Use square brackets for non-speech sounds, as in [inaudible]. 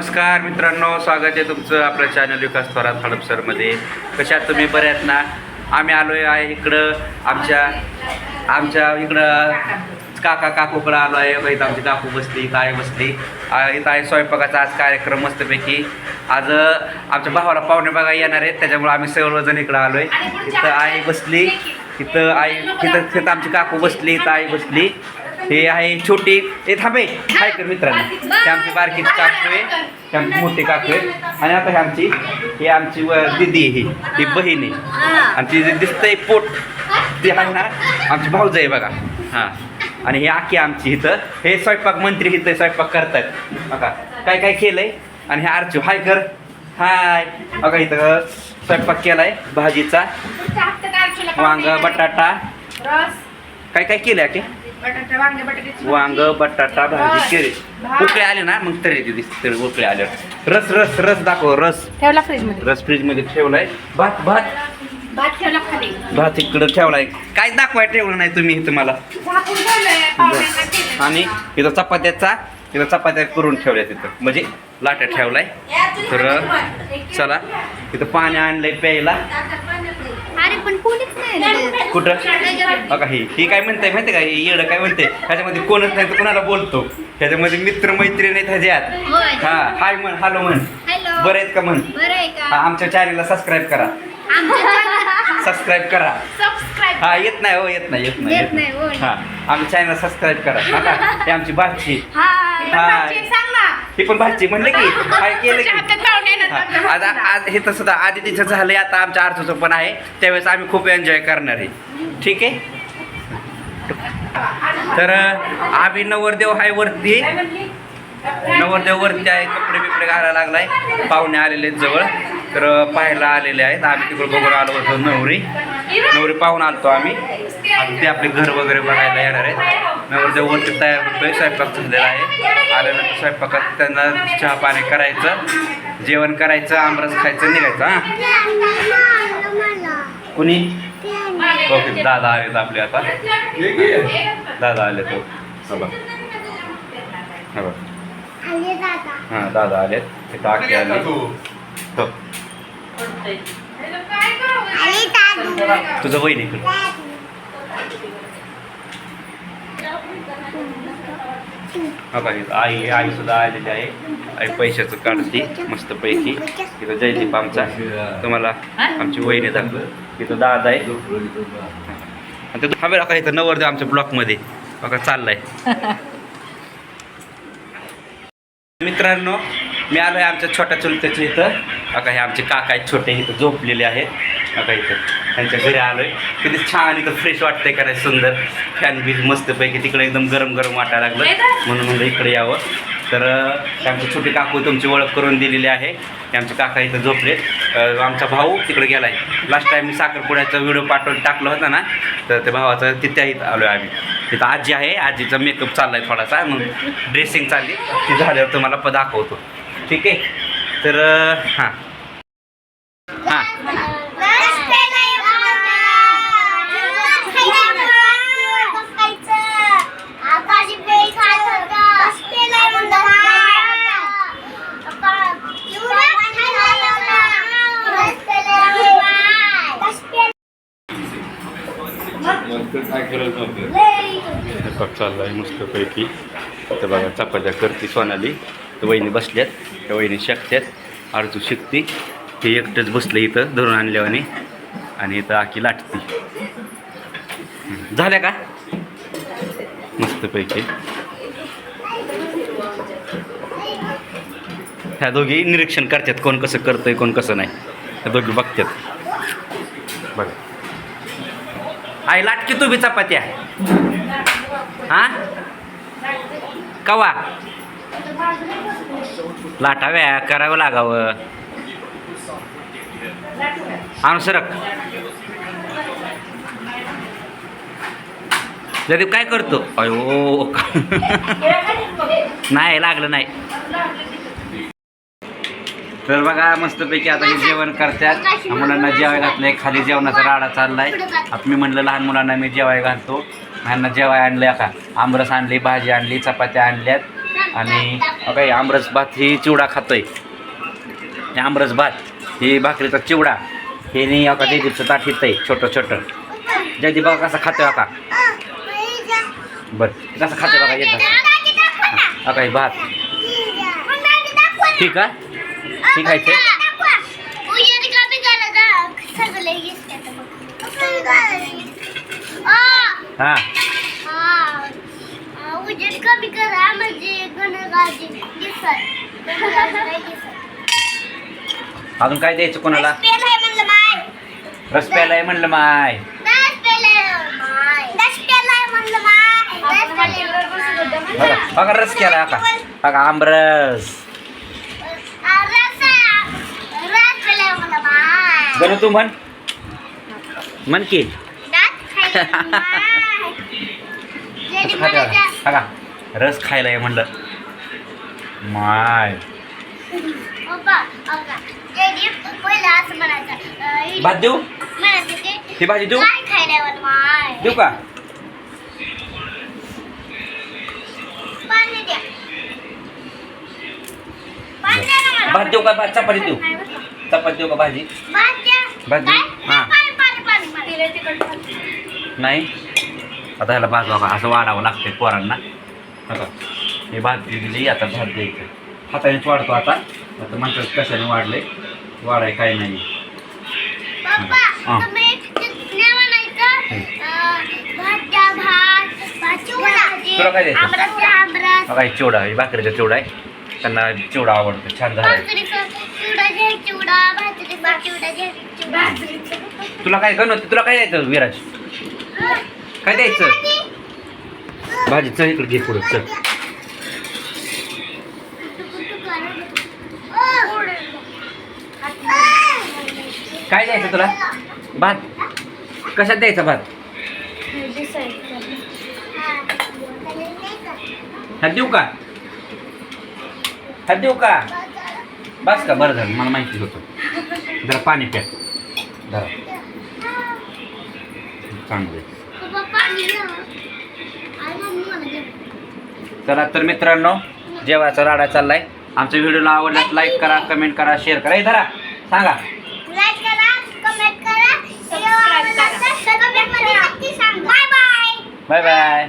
नमस्कार मित्रांनो स्वागत आहे तुमचं आपल्या चॅनल विकास थोरात हडपसरमध्ये कशात तुम्ही? बऱ्यात ना? आम्ही आलो आहे इकडं आमच्या आमच्या इकडं काका काकूकडं आलो आहे इथं आमची काकू बसली काय बसली. इथं आहे स्वयंपाकाचा आज कार्यक्रम मस्तपैकी. आज आमच्या भावाला पाहुणे बघा येणार आहेत त्याच्यामुळे आम्ही सर्वजण इकडं आलो आहे इथं आई बसली इथं आई तिथं तिथं आमची काकू बसली इथं आई बसली. हे आहे छोटी हे थांबे काय कर मित्रांनो. हे आमची बारकी काकू आहे. हे आमची मोठी काकू आहे. आणि आता हे आमची ही आमची व दिदी ही. ही बहीण आहे. आणि ती जे दिसतंय पोट ते आहे ना आमची भाऊज आहे बघा. हां. आणि ही आखी आमची इथं. हे स्वयंपाक मंत्री इथं स्वयंपाक करतात. बघा काय काय केलंय? आणि हे आरचू हाय कर. हाय. बघा इथं स्वयंपाक केलाय भाजीचा. वांग बटाटा. काय काय केलंय की वांगे बटाटा भाजी केली उकळे आले ना मग तरी दिसते तरी उकळे आले. रस रस रस दाखव रस. ठेवला फ्रीजमध्ये रस फ्रीजमध्ये ठेवलाय. भात भात. भात ठेवला खाली. भात इकडं ठेवलाय. काय दाखवाय ठेवलं नाही तुम्ही इथं मला. आणि इथं चपात्याचा इथं चपात्या करून ठेवल्या तिथं. म्हणजे लाट्या ठेवलाय. तर चला. इथं पाणी आणलंय प्यायला. अरे पण कोणीच नाही कुठं? बघा ही ही काय म्हणते माहिती का? ही येडं काय म्हणते? ह्याच्यामध्ये कोणच नाही तर कोणाला बोलतो? ह्याच्यामध्ये मित्र मैत्रीण आहेत ह्याच्यात. होय. हा हाय म्हण हॅलो म्हण. हॅलो. बरं आहेत का म्हण? हा, आमच्या चॅनलला सबस्क्राईब करा. सबस्क्राईब करा. हा येत नाही हो येत नाही येत नाही नाही, नाही. हो. हा आमच्या चॅनलला सबस्क्राईब करा. हा? ही आमची भाची. हाय. ही पण भाची म्हणले की काय केलं की? हा, तुमच्या आज हे तर सुद्धा आधी तिचं झालंय आता आमच्या अर्थचं पण आहे. त्यावेळेस आम्ही खूप एन्जॉय करणार आहे. ठीक आहे? तर आम्ही नवरदेव हाय वरती? नवरदेव वरती आहे कपडे बिपडे घालायला लागलाय. पाहुणे आलेले आहेत जवळ. तर पाहायला आलेले आहेत. आम्ही तिकडे बघून आलो होतो नवरी. नवरी पाहून आलतो आम्ही. आता ते आपले घर वगैरे बघायला येणार आहेत. नवरदेव वरती तयार होतोय स्वयंपाक झालेला आहे. आल्यानंतर स्वयंपाकात त्यांना चहा पाणी करायचं जेवण करायचं आमरस खायचं निघायचं हां. कुणी? ओके दादा आलेत आपले आता. दादा आले तो हा बघ. दादा आलेत. ते? टाकी आले हो? तुझं बहीण इकडे हा बघ आई आई सुद्धा आलेली आहे. आई पैशाचं काढते मस्तपैकी. इथं जयदीप आमचा तुम्हाला आमची वहिनी दाखव तिथं दादा आहे. आणि तिथं हवे का इथं नवरदेव आमच्या ब्लॉकमध्ये. बघा चाललाय. मित्रांनो मी आलो आहे आमच्या छोट्या चुलत्याच्या इथं. अका हे आमचे काका आहेत छोटे इथं झोपलेले आहेत. अका इथं. त्यांच्या घरी आलो आहे किती छान इथं फ्रेश वाटतंय करायचं सुंदर. फॅन बी मस्तपैकी तिकडे एकदम गरम गरम वाटायला लागलं. म्हणून म्हणलं इकडे यावं. तर अं, ते आमचे छोटे काकू तुमची ओळख करून दिलेली आहे. आमचे काका इथं झोपलेत. आमचा भाऊ तिकडे गेला आहे लास्ट टाईम मी साखरपुड्याचा व्हिडिओ पाठवून टाकला होता ना तर ते भावाचं तिथे इथं आलो आहे आम्ही. तिथं आजी आहे. आजीचा मेकअप चाललाय थोडासा. मग ड्रेसिंग चालली. ती झाल्यावर तुम्हाला प दाखवतो. ठीक आहे? तर हां. स्वयंपाक चालला आहे मस्तपैकी. तर बघा चपात्या करते सोनाली. तर वहिनी बसल्यात. त्या वहिनी शकत्यात. अर्जू शिकते. ते एकटंच बसलं इथं धरून आणल्यावाने. आणि इथं आखी लाटती. झाल्या का? मस्तपैकी. ह्या दोघी निरीक्षण करतात कोण कसं करतंय कोण कसं नाही. ह्या दोघी बघतात बघा आई लाटकी तू बी चपात्या हा? कवा? लाटाव्या करावं लागावं. अनुसरक जदीप काय करतो? अयो. [laughs] नाही लागलं नाही. तर बघा मस्तपैकी आता हे जेवण करतात. मुलांना जेवाय आहे खाली जेवणाचा राडा चाललाय. आता मी म्हणलं लहान मुलांना मी जेवाय घालतो. ह्यांना जेवाय आणलं का आमरस आणली भाजी आणली चपात्या आणल्यात. आणि काही आमरस भात ही चिवडा खातोय. आमरस भात ही भाकरीचा चिवडा. हे नाही अका जयदीपचं ताट आहे छोटं छोटं जयदीप बघा कसं खातोय अका बरं कसं खातोय बघा येत अका हे भात. ठीक आहे? ठीक आहे ते हां. कमी करा म्हणजे गणराजी दिसत अजून काय द्यायचं कोणाला? म्हणलं माय रस प्यायला म्हणलं माय. बघा बघा रस केला का? बघा आमरस रस रस पेलाय म्हणलं माय गणू तू म्हण. म्हण की. बघा [laughs] रस खायला आहे म्हणलं. माय. भात देऊ? ही भाजी देऊ? देऊ का. भात देऊ का? चपाती देऊ. चपाती देऊ का भाजी? हां. पाणी पाणी पाणी पाणी. नाही? आता ह्याला भात बघा असं वाढावं लागतंय पोरांना. बघा हे भात दिली आता भात द्यायचं. हातानेच वाढतो आता. आता म्हणतात कशाने वाढले? वाढाय काय नाही. हां. तुला काय द्यायचं? हे चिवडा हे भाकरीचा चिवडा आहे. त्यांना चिवडा आवडतो छान झाला [laughs] तुला काय गणवते तुला काय द्यायचं विराज? काय द्यायचं? भाजी चल इकडे घे पुढे चल. काय द्यायचं तुला? भात. कशात द्यायचा भात? हा देऊ का? हा देऊ का? बस का बरं झालं मला माहिती होतं. जरा पाणी प्या. चांगलं. चला तर मित्रांनो जेवायचा राडा चाललाय. आमच्या व्हिडिओला आवडल्यास लाईक करा कमेंट करा शेअर करा. हे धरा. सांगा. लाईक करा कमेंट करा. Subscribe करा. कमेंटमध्ये नक्की सांगा. Bye bye bye bye bye